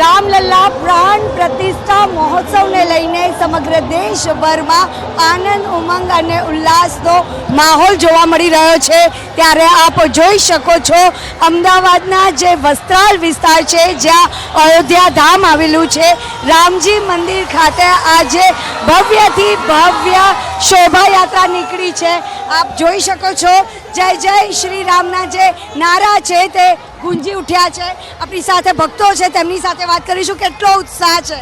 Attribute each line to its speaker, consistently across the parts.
Speaker 1: રામલલ્લા પ્રાણ પ્રતિષ્ઠા મહોત્સવને લઈને સમગ્ર દેશભરમાં આનંદ, ઉમંગ અને ઉલ્લાસનો માહોલ જોવા મળી રહ્યો છે. ત્યારે આપ જોઈ શકો છો, અમદાવાદના જે વસ્ત્રાલ વિસ્તાર છે, જ્યાં અયોધ્યા ધામ આવેલું છે. રામજી મંદિર ખાતે આજે ભવ્યથી ભવ્ય શોભાયાત્રા નીકળી છે. આપ જોઈ શકો છો જય જય શ્રી રામના જે નારા છે તે ગુંજી ઉઠ્યા છે. આપણી સાથે ભક્તો છે તેમની સાથે વાત કરીશું. કેટલો ઉત્સાહ છે.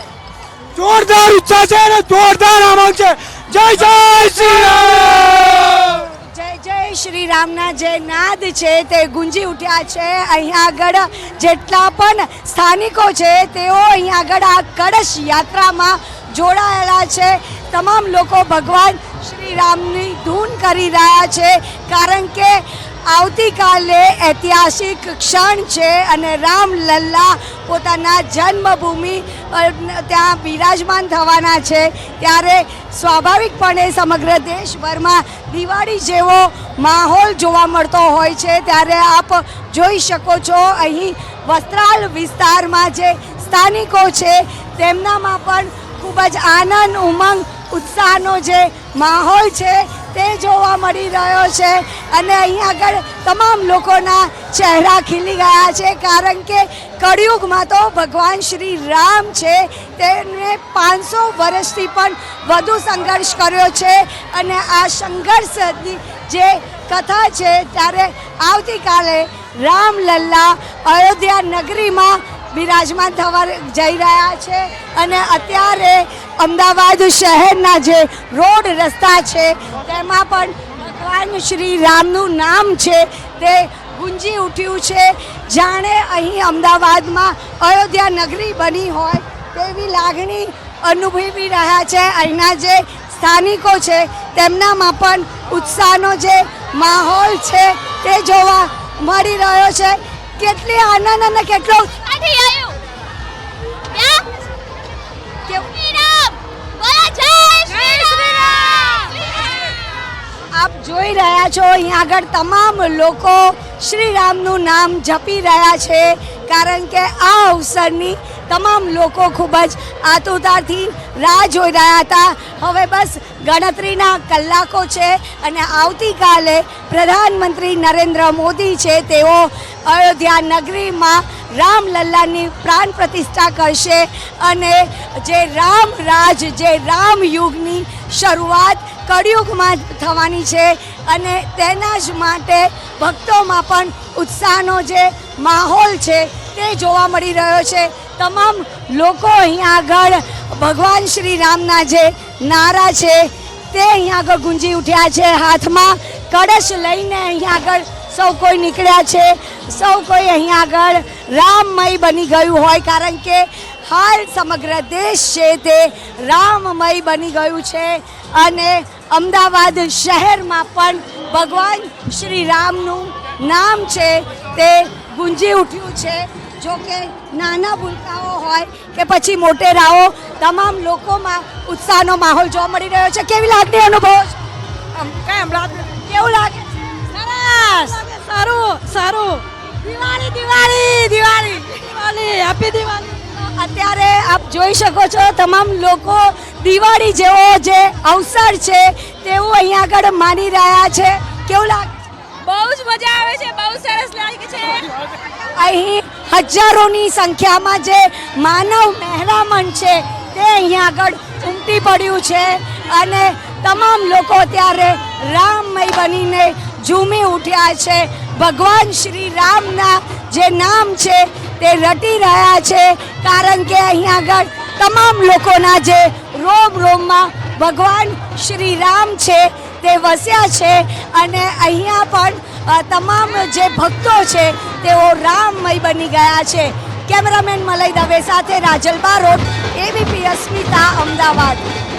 Speaker 2: જોરદાર ઉત્સાહ છે અને જોરદાર આમંગ છે. જય જય શ્રી રામ!
Speaker 1: જય જય શ્રી રામના જે નાદ છે તે ગુંજી ઉઠ્યા છે. અહીંયા આગળ જેટલા પણ સ્થાનિકો છે તેઓ અહીંયા આગળ આ કળશ યાત્રામાં જોડાયેલા છે. તમામ લોકો ભગવાન શ્રી રામની ધૂન કરી રહ્યા છે, કારણ કે આવતીકાલે ઐતિહાસિક ક્ષણ છે અને રામ લલ્લા પોતાના જન્મભૂમિ ત્યાં બિરાજમાન થવાના છે. ત્યારે સ્વાભાવિકપણે સમગ્ર દેશભરમાં દિવાળી જેવો માહોલ જોવા મળતો હોય છે. ત્યારે આપ જોઈ શકો છો, અહીં વસ્ત્રાલ વિસ્તારમાં જે સ્થાનિકો છે, તેમનામાં પણ ખૂબ જ આનંદ, ઉમંગ ઉત્સાહનો જે માહોલ છે તે જોવા મળી રહ્યો છે. અને અહીં આગળ તમામ લોકોના ચહેરા ખીલી ગયા છે, કારણ કે કળિયુગમાં તો ભગવાન શ્રી રામ છે તેને પાંચસો વર્ષથી પણ વધુ સંઘર્ષ કર્યો છે. અને આ સંઘર્ષની જે કથા છે, ત્યારે આવતીકાલે રામલલ્લા અયોધ્યા નગરીમાં બિરાજમાન થવા જઈ રહ્યા છે અને અત્યારે અમદાવાદ શહેરના જે રોડ રસ્તા છે, તેમાં પણ ભગવાન શ્રી રામનું નામ છે, તે ગુંજી ઉઠ્યું છે. જાણે અહીં અમદાવાદમાં અયોધ્યા નગરી બની હોય તેવી લાગણી અનુભવી રહ્યા છે. અહીંના જે સ્થાનિકો છે, તેમનામાં પણ ઉત્સાહનો જે માહોલ છે, તે જોવા મળી રહ્યો છે. કેટલી આનંદ અને કેટલો
Speaker 3: આથી આવ્યું. ક્યાં
Speaker 1: કેવું
Speaker 3: રામ બોલો જય શ્રી રામ
Speaker 1: આપ જોઈ રહ્યા છો અહીંયા આગળ તમામ લોકો શ્રી રામનું નામ જપી રહ્યા છે કારણ કે આ અવસરની તમામ લોકો ખૂબ જ આતુરતાથી રાહ જોઈ રહ્યા હતા. હવે બસ ગણતરીના કલાકો છે અને આવતીકાલે પ્રધાનમંત્રી નરેન્દ્ર મોદી છે તેઓ અયોધ્યા નગરીમાં રામલલ્લાની પ્રાણ પ્રતિષ્ઠા કરશે અને જે રામ રાજ, જે રામ યુગની શરૂઆત કળિયુગમાં થવાની છે અને તેના જ માટે ભક્તોમાં પણ ઉત્સાહનો જે માહોલ છે તે જોવા મળી રહ્યો છે. તમામ લોકો અહીંયા આગળ ભગવાન શ્રી રામના જે નારા છે તે અહીંયા આગળ ગુંજી ઉઠ્યા છે. હાથમાં કળશ લઈને અહીંયા આગળ સૌ કોઈ નીકળ્યા છે. સૌ કોઈ અહીંયા આગળ રામમય બની ગયું હોય કારણ કે હાલ સમગ્ર દેશ છે તે રામમય બની ગયું છે અને અમદાવાદ શહેરમાં પણ ભગવાન શ્રી રામનું નામ છે તે ગુંજી ઉઠ્યું છે. જો કે નાના ભૂલકાઓ હોય કે પછી મોટેરાઓ તમામ લોકોમાં ઉત્સાહનો માહોલ જોવા મળી રહ્યો છે. કેવી લાગણી અનુભવો છો? કેવું લાગે
Speaker 4: સરસ! સારું સારું. દિવાળી દિવાળી દિવાળી. દિવાળી હેપી દિવાળી.
Speaker 1: અત્યારે આપ જોઈ શકો છો તમામ લોકો દિવાળી જેવો જે અવસર છે તેવું અહીંયા આગળ માની રહ્યા છે. કેવું લાગે?
Speaker 3: બહુ જ મજા આવે છે બહુ સરસ લાગે છે.
Speaker 1: અહીં હજારોની સંખ્યામાં જે માનવ મહેરામણ છે તે અહીંયા આગળ ઉમટી પડ્યું છે. અને તમામ લોકો ત્યારે રામમય બનીને ઝૂમી ઉઠ્યા છે. ભગવાન શ્રી રામના જે નામ છે તે રટી રહ્યા છે. કારણ કે અહીંયા આગળ તમામ લોકોના જે રોમ રોમમાં ભગવાન શ્રી રામ છે તે વસ્યા છે અને અહીંયા પણ તમામ જે ભક્તો છે તેઓ રામમય બની ગયા છે. કેમેરામેન મલય દવે સાથે રાજલ બારોટ, એબીપી અસ્મિતા, અમદાવાદ.